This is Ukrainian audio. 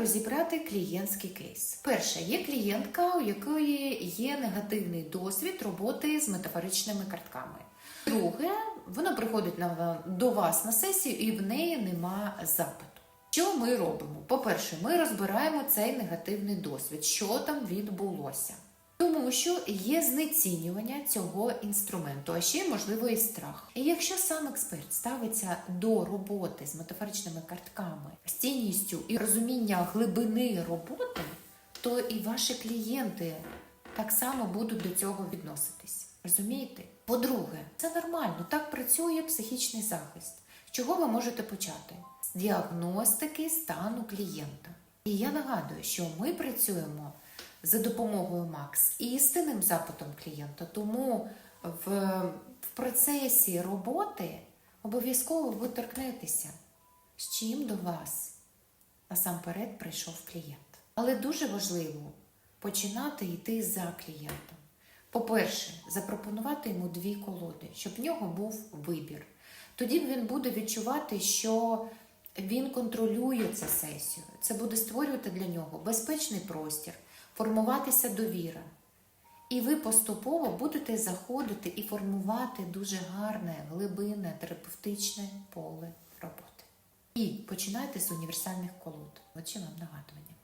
розібрати клієнтський кейс. Перше, є клієнтка, у якої є негативний досвід роботи з метафоричними картками. Друге, вона приходить на, до вас на сесію і в неї нема запиту. Що ми робимо? По-перше, ми розбираємо цей негативний досвід, що там відбулося. Тому що є знецінювання цього інструменту, а ще можливо і страх. І якщо сам експерт ставиться до роботи з метафоричними картками з цінністю і розуміння глибини роботи, то і ваші клієнти так само будуть до цього відноситись. Розумієте? По-друге, це нормально, так працює психічний захист. З чого ви можете почати? З діагностики стану клієнта. І я нагадую, що ми працюємо за допомогою МАКС з істинним запитом клієнта. Тому в, в процесі роботи обов'язково ви торкнетеся, з чим до вас насамперед прийшов клієнт. Але дуже важливо починати йти за клієнтом. По-перше, запропонувати йому дві колоди, щоб в нього був вибір. Тоді він буде відчувати, що він контролює цю сесію. Це буде створювати для нього безпечний простір, формуватися довіра. І ви поступово будете заходити і формувати дуже гарне, глибинне, терапевтичне поле починайте з універсальних колод. От чим вам нагадування.